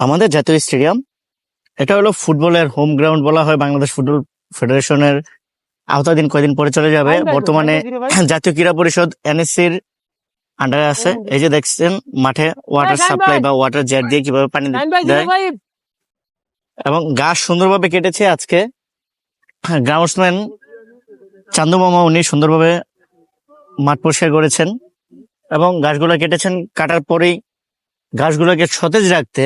আমাদের জাতীয় স্টেডিয়াম এটা হলো ফুটবলের হোম গ্রাউন্ড বলা হয় বাংলাদেশ ফুটবল ফেডারেশনের। আওতাধীন কয়দিন পরে চলে যাবে। বর্তমানে জাতীয় ক্রীড়া পরিষদ এনএসসির আন্ডারে আছে। এই যে দেখছেন মাঠে ওয়াটার সাপ্লাই বা ওয়াটার জেট দিয়ে কীভাবে পানি দেয়। এবং গাছ সুন্দরভাবে কেটেছে আজকে। গ্রাউন্ডসম্যান চান্দু মামা উনি সুন্দরভাবে মাঠ পরিষ্কার করেছেন। এবং গাছগুলো কেটেছেন কাটার পরেই গাছগুলোকে সতেজ রাখতে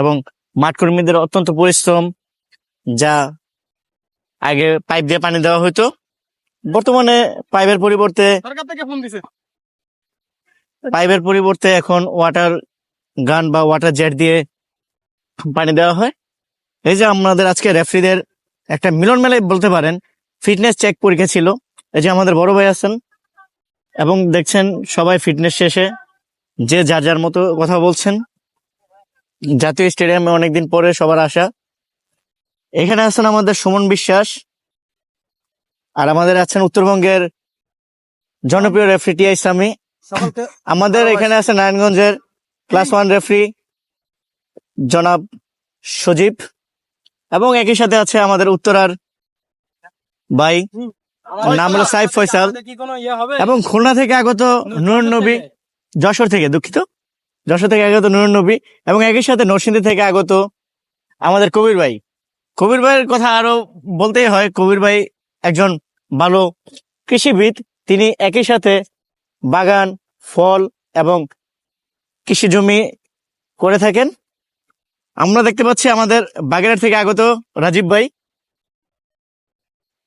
এবং মাঠ কর্মীদের অত্যন্ত পরিশ্রম যা আগে পাইপ দিয়ে পানি দেওয়া হতো বর্তমানে পাইপের পরিবর্তে পাইপের পরিবর্তে এখন ওয়াটার গান বা ওয়াটার জেট দিয়ে পানি দেওয়া হয়। এই যে আমাদের আজকে রেফারিদের একটা মিলন মেলায় বলতে পারেন ফিটনেস চেক পরীক্ষা ছিল। এই যে আমাদের বড় ভাই আছেন এবং দেখছেন সবাই ফিটনেস শেষে যে যার যার মতো কথা বলছেন। জাতীয় স্টেডিয়ামে অনেকদিন পরে সবার আসা। এখানে আছেন আমাদের সুমন বিশ্বাস আর আমাদের আছেন উত্তরবঙ্গের জনপ্রিয় রেফারি টিআই ইসলামী আমাদের এখানে আছে নারায়ণগঞ্জের ক্লাস ওয়ান রেফারি জনাব সজীব এবং একই সাথে আছে আমাদের উত্তরার ভাই নাম হলো সাইফ ফয়সাল ইয়ে এবং খুলনা থেকে আগত নুর নবী যশোর থেকে দুঃখিত। যশোর থেকে আগত নুর নবী এবং একই সাথে নরসিংদী থেকে আগত আমাদের কবির ভাই। কবির ভাইয়ের কথা আরও বলতেই হয়, কবির ভাই একজন ভালো কৃষিবিদ। তিনি একই সাথে বাগান, ফল এবং কৃষি জমি করে থাকেন। আমরা দেখতে পাচ্ছি আমাদের বাগেরহাট থেকে আগত রাজীব ভাই।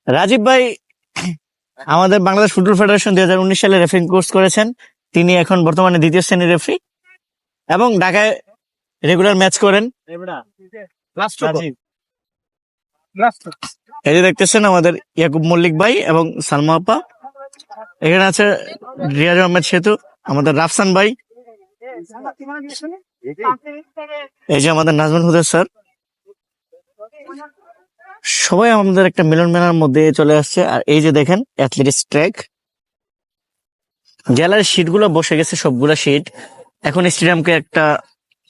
রাজীব ভাই আমাদের বাংলাদেশ ফুটবল ফেডারেশন দুই হাজার উনিশ সালে রেফারিং কোর্স করেছেন। তিনি এখন বর্তমানে দ্বিতীয় শ্রেণির রেফারি এবং ঢাকায় রেগুলার ম্যাচ করেন। এই যে দেখতেছেন আমাদের ইয়াকুব মল্লিক ভাই এবং সালমা আপা। এখানে আছে রিয়াজ আহমেদ সেতু আমাদের রাফসান ভাই। এই যে আমাদের নাজমুল হুদের স্যার। সবাই আমাদের একটা মিলন মেলার মধ্যে চলে আসছে। আর এই যে দেখেন অ্যাথলেটিক্স ট্র্যাক গ্যালারির সিটগুলো বসে গেছে সবগুলা সিট এখন স্টেডিয়ামকে একটা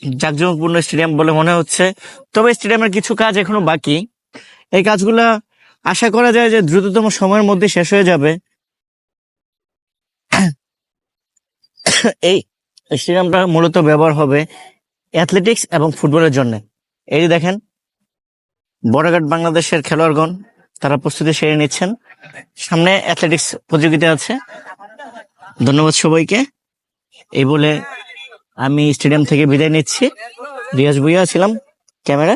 জাঁকজমকপূর্ণ স্টেডিয়াম বলে মনে হচ্ছে। তবে স্টেডিয়ামের কিছু কাজ এখনও বাকি। এই কাজগুলা আশা করা যায় যে দ্রুততম সময়ের মধ্যে শেষ হয়ে যাবে। এই স্টেডিয়ামটা মূলত ব্যবহার হবে অ্যাথলেটিক্স এবং ফুটবলের জন্য। এই যে দেখেন বড়ঘাট বাংলাদেশের খেলোয়াড়গণ, তারা প্রস্তুতি সেরে নিচ্ছেন। সামনে অ্যাথলেটিক্স প্রতিযোগিতা আছে। ধন্যবাদ সবাইকে। এই বলে আমি স্টেডিয়াম থেকে বিদায় নিচ্ছি। রিয়াজ ভুইয়া ছিলাম ক্যামেরা